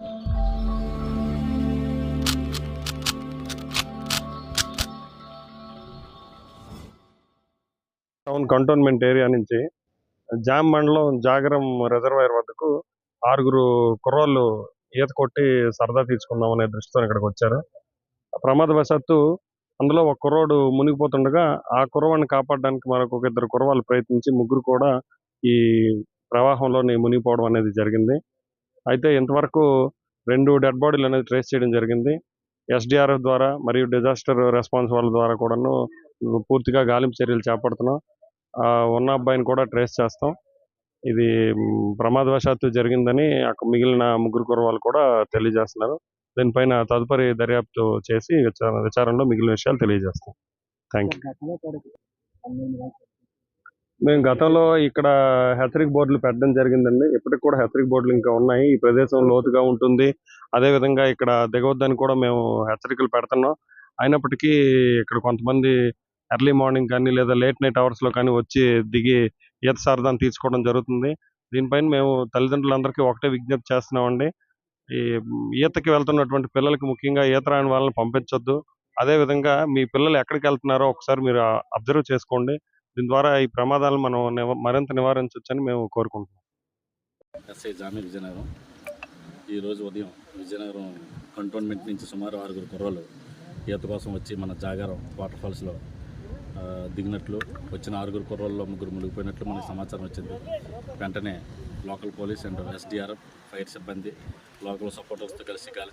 Town cantonment area నుంచి jam మండలం Jagaram reservoir వద్దకు ఆరుగురు కుర్రోళ్ళు ఈత కొట్టి సరదా తీసుకుందాం అనే దృష్టితో ఇక్కడికి వచ్చారు. ప్రమాదవశాత్తు అందులో ఒక కుర్రోడు మునిగిపోతుండగా ఆ కుర్రవాడిని కాపాడడానికి మరొక ఇద్దరు కుర్రవాళ్ళు ప్రయత్నించి ముగ్గురు కూడా ఈ ప్రవాహంలోని మునిగిపోవడం అనేది జరిగింది. అయితే ఇంతవరకు రెండు డెడ్ బాడీలు అనేది ట్రేస్ చేయడం జరిగింది. ఎస్డిఆర్ఎఫ్ ద్వారా మరియు డిజాస్టర్ రెస్పాన్స్ వాళ్ళ ద్వారా కూడాను పూర్తిగా గాలింపు చర్యలు చేపడుతున్నాం. ఉన్న అబ్బాయిని కూడా ట్రేస్ చేస్తాం. ఇది ప్రమాదవశాత్తు జరిగిందని అక్కడ మిగిలిన ముగ్గురు కుర్రవాళ్ళు కూడా తెలియజేస్తున్నారు. దీనిపైన తదుపరి దర్యాప్తు చేసి విచారణలో మిగిలిన విషయాలు తెలియజేస్తాం. థ్యాంక్ యూ మేము గతంలో ఇక్కడ హెచ్చరిక బోర్డులు పెట్టడం జరిగిందండి. ఇప్పటికి కూడా హెచ్చరిక బోర్డులు ఇంకా ఉన్నాయి. ఈ ప్రదేశం లోతుగా ఉంటుంది. అదే విధంగా ఇక్కడ దిగవద్దని కూడా మేము హెచ్చరికలు పెడుతున్నాం. అయినప్పటికీ ఇక్కడ కొంతమంది ఎర్లీ మార్నింగ్ కానీ లేదా లేట్ నైట్ అవర్స్లో కానీ వచ్చి దిగి ఈత సరదాన్ని తీసుకోవడం జరుగుతుంది. దీనిపైన మేము తల్లిదండ్రులందరికీ ఒకటే విజ్ఞప్తి చేస్తున్నామండి. ఈ ఈతకి వెళ్తున్నటువంటి పిల్లలకి ముఖ్యంగా ఈత రాని వాళ్ళని పంపించొద్దు. అదే విధంగా మీ పిల్లలు ఎక్కడికి వెళ్తున్నారో ఒకసారి మీరు అబ్జర్వ్ చేసుకోండి. దీని ద్వారా ఈ ప్రమాదాలను మనం నివ- మరింత నివారించవచ్చని మేము కోరుకుంటున్నాం. ఎస్ఐ జామీ విజయనగరం. ఈరోజు ఉదయం విజయనగరం కంటోన్మెంట్ నుంచి సుమారు ఆరుగురు కుర్రలు ఈత కోసం వచ్చి మన జాగారం వాటర్ ఫాల్స్లో దిగినట్లు వచ్చిన ఆరుగురు కుర్రల్లో ముగ్గురు మునిగిపోయినట్లు మనకు సమాచారం వచ్చింది. వెంటనే local police and SDRF fire సిబ్బంది లోకల్ సపోర్టర్స్తో కలిసి గాలి